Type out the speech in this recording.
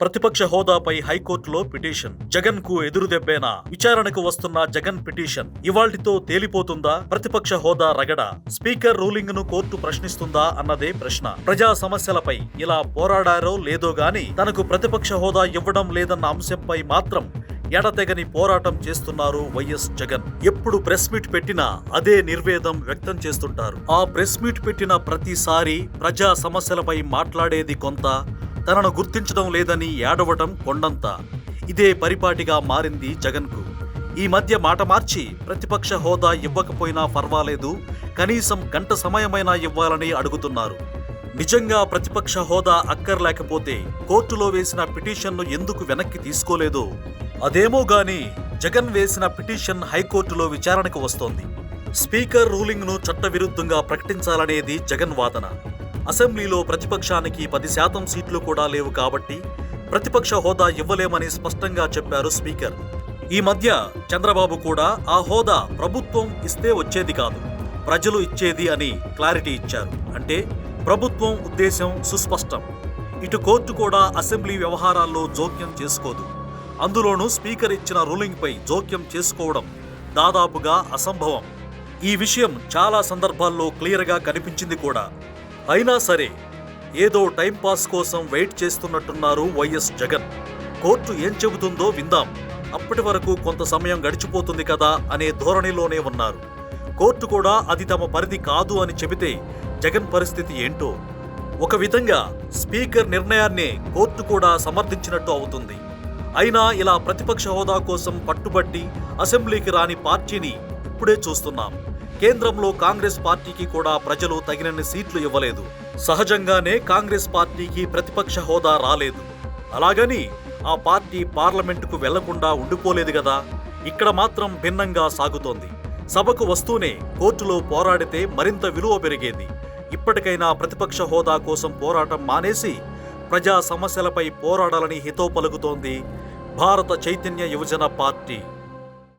ప్రతిపక్ష హోదాపై హైకోర్టులో పిటిషన్. జగన్కు ఎదురుదెబ్బేనా విచారణకు వస్తున్న జగన్ పిటిషన్ ఇవాల్టితో తేలిపోతుందా? ప్రతిపక్ష హోదా రగడ? స్పీకర్ రూలింగ్ను కోర్టు ప్రశ్నిస్తుందా అన్నదే ప్రశ్న. ప్రజా సమస్యలపై ఇలా పోరాడారో లేదో గాని తనకు ప్రతిపక్ష హోదా ఇవ్వడం లేదన్న అంశంపై మాత్రం ఎడతెగని పోరాటం చేస్తున్నారు వైఎస్ జగన్. ఎప్పుడు ప్రెస్ మీట్ పెట్టినా అదే నిర్వేదం వ్యక్తం చేస్తుంటారు. ఆ ప్రెస్ మీట్ పెట్టిన ప్రతిసారి ప్రజా సమస్యలపై మాట్లాడేది కొంత తనను గుర్తించడం లేదని ఏడవటం కొండంత. ఇదే పరిపాటిగా మారింది జగన్కు. ఈ మధ్య మాట మార్చి ప్రతిపక్ష హోదా ఇవ్వకపోయినా పర్వాలేదు కనీసం గంట సమయమైనా ఇవ్వాలని అడుగుతున్నారు. నిజంగా ప్రతిపక్ష హోదా అక్కర్లేకపోతే కోర్టులో వేసిన పిటిషన్ను ఎందుకు వెనక్కి తీసుకోలేదో? అదేమో గాని జగన్ వేసిన పిటిషన్ హైకోర్టులో విచారణకు వస్తోంది. స్పీకర్ రూలింగ్ను చట్టవిరుద్ధంగా ప్రకటించాలనేది జగన్ వాదన. అసెంబ్లీలో ప్రతిపక్షానికి పది శాతం సీట్లు కూడా లేవు కాబట్టి ప్రతిపక్ష హోదా ఇవ్వలేమని స్పష్టంగా చెప్పారు స్పీకర్. ఈ మధ్య చంద్రబాబు కూడా ఆ హోదా ప్రభుత్వం ఇస్తే వచ్చేది కాదు ప్రజలు ఇచ్చేది అని క్లారిటీ ఇచ్చారు. అంటే ప్రభుత్వం ఉద్దేశం సుస్పష్టం. ఇటు కోర్టు కూడా అసెంబ్లీ వ్యవహారాల్లో జోక్యం చేసుకోదు. అందులోనూ స్పీకర్ ఇచ్చిన రూలింగ్పై జోక్యం చేసుకోవడం దాదాపుగా అసంభవం. ఈ విషయం చాలా సందర్భాల్లో క్లియర్గా కనిపించింది కూడా అయినా సరే ఏదో టైంపాస్ కోసం వెయిట్ చేస్తున్నట్టున్నారు వైఎస్ జగన్. కోర్టు ఏం చెబుతుందో విందాం. అప్పటి వరకు కొంత సమయం గడిచిపోతుంది కదా అనే ధోరణిలోనే ఉన్నారు. కోర్టు కూడా అది తమ పరిధి కాదు అని చెబితే జగన్ పరిస్థితి ఏంటో? ఒక విధంగా స్పీకర్ నిర్ణయాన్ని కోర్టు కూడా సమర్థించినట్టు అవుతుంది. అయినా ఇలా ప్రతిపక్ష హోదా కోసం పట్టుబట్టి అసెంబ్లీకి రాని పార్టీని ఇప్పుడే చూస్తున్నాం. కేంద్రంలో కాంగ్రెస్ పార్టీకి కూడా ప్రజలు తగినన్ని సీట్లు ఇవ్వలేదు. సహజంగానే కాంగ్రెస్ పార్టీకి ప్రతిపక్ష హోదా రాలేదు. అలాగని ఆ పార్టీ పార్లమెంటుకు వెళ్ళకుండా ఉండిపోలేదు కదా ఇక్కడ మాత్రం భిన్నంగా సాగుతోంది. సభకు వస్తూనే కోర్టులో పోరాడితే మరింత విలువ పెరిగేది. ఇప్పటికైనా ప్రతిపక్ష హోదా కోసం పోరాటం మానేసి ప్రజా సమస్యలపై పోరాడాలని హితో పలుకుతోంది భారత చైతన్య యువజన పార్టీ.